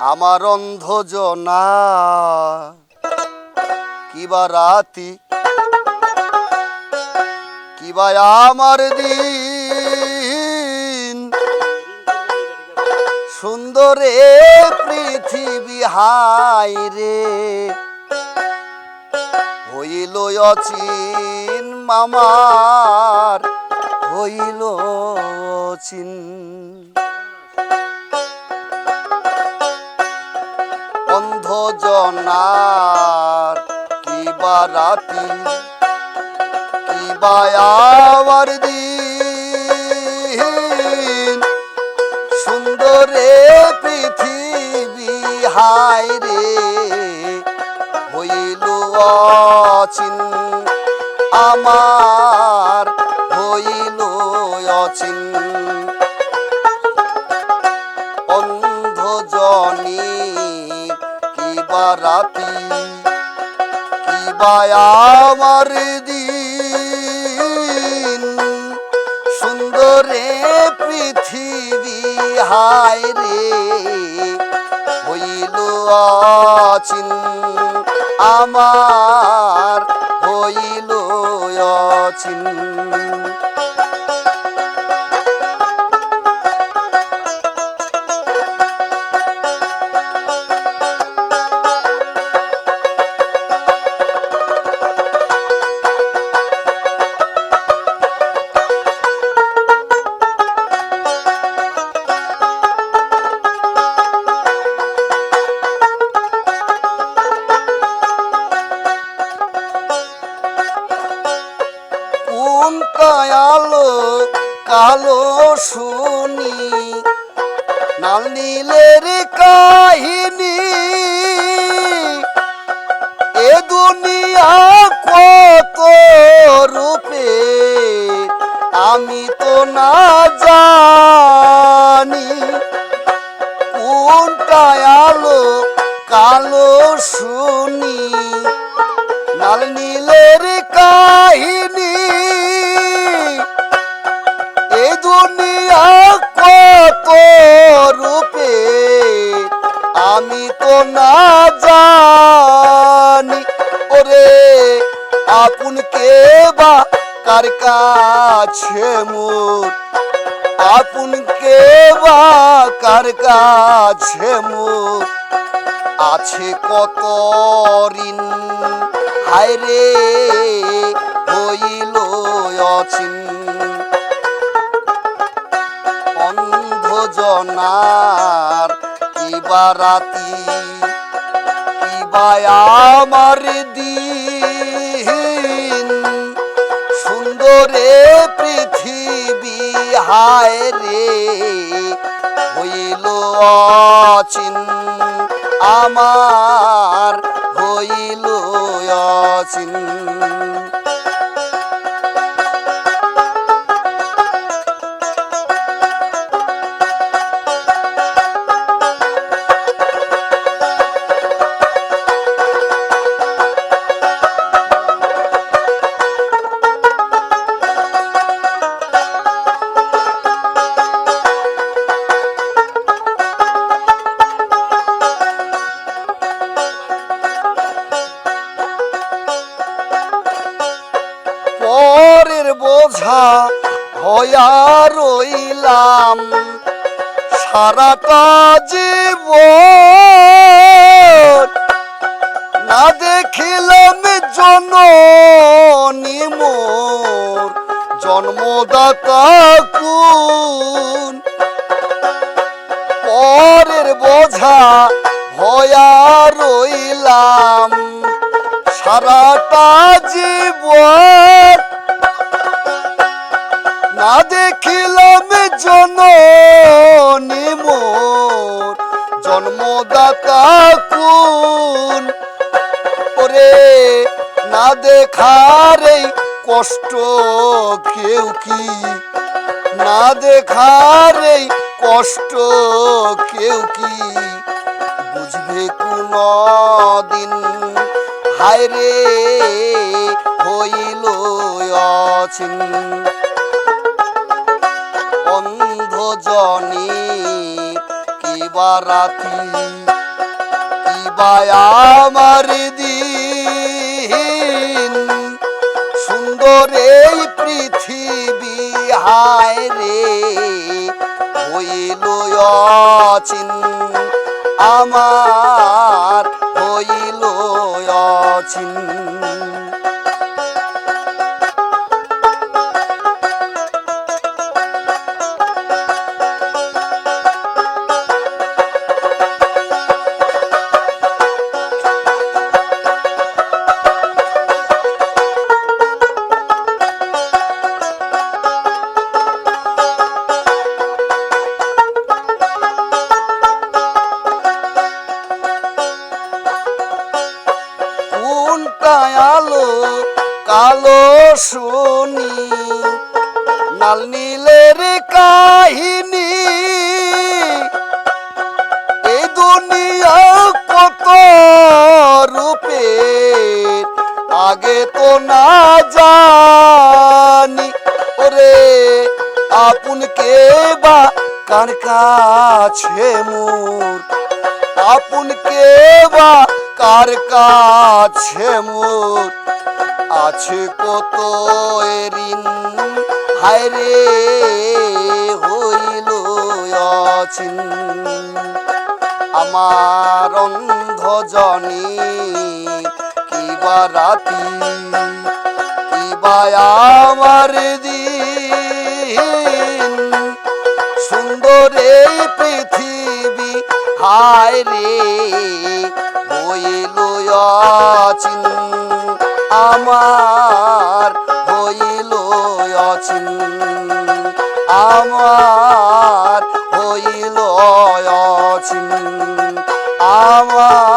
আমার অন্ধজনা। কিবা রাতি, কিবা আমার দিন। সুন্দরে পৃথিবী হাই রে, হইল অচিন মামার, হইল চিন জনার কিবা রাতি কিবা আবার দিন। সুন্দরে পৃথিবী হায় রে, হইল অচিন। আমার হইল অচিন। রাতি কিবা আমার দিন? সুন্দরে পৃথিবী হায় রে হইল অচিন। আমার হইল অচিন। নীলের কাহিনী। এ দুনিয়া কত রূপে, আমি তো না জানি। কোনটা আলো কালো শুনি? লাল নীলের কাহিনী। এ দুনিয়া না জানি। ওরে, আপন কে বা কার কাছে মোর? আপন কে বা কার কাছে মোর? আছে কত ঋণ? হায় রে, হইল অচিন। অন্ধ জনার কিবা রাতি কিবা আমার দিন সুন্দরে পৃথিবী হায় রে হইল অচিন আমার হইল অচিন। বোঝা হইয়া রইলাম সারাটা জীব না দেখিলাম জননী মোর জন্মদাতা কুন। পরের বোঝা হইয়া রইলাম সারাটা জীবন। না দেখিলাম জননী মোর জন্মদাতা কুন? ওরে, না দেখার এই কষ্ট কেউ কি? না দেখার এই কষ্ট কেউ কি? বুঝবে কোন দিন হায় রে হইল অচিন। জনি কিবা রাতি কিবা আমার দিন? সুন্দর এই পৃথিবী হায় রে, হইল অচিন। আমার হইল অচিন। আলো, কালো শুনি। নাল নীলের কাহিনী এই দুনিয়া কত রূপে আগে তো না জানি। ওরে, আপন কে বা কার কাছে মোর? আপন কে বা কার কাছে মোর আছে কত ঋণ হায় রে, হইল অচিন। আমার অন্ধ জনি, কিবা রাতি, কিবা আমার দিন। সুন্দর এই পৃথিবী, হায় রে হইল অচিন আমার হইল অচিন আমার হইল অচিন আমার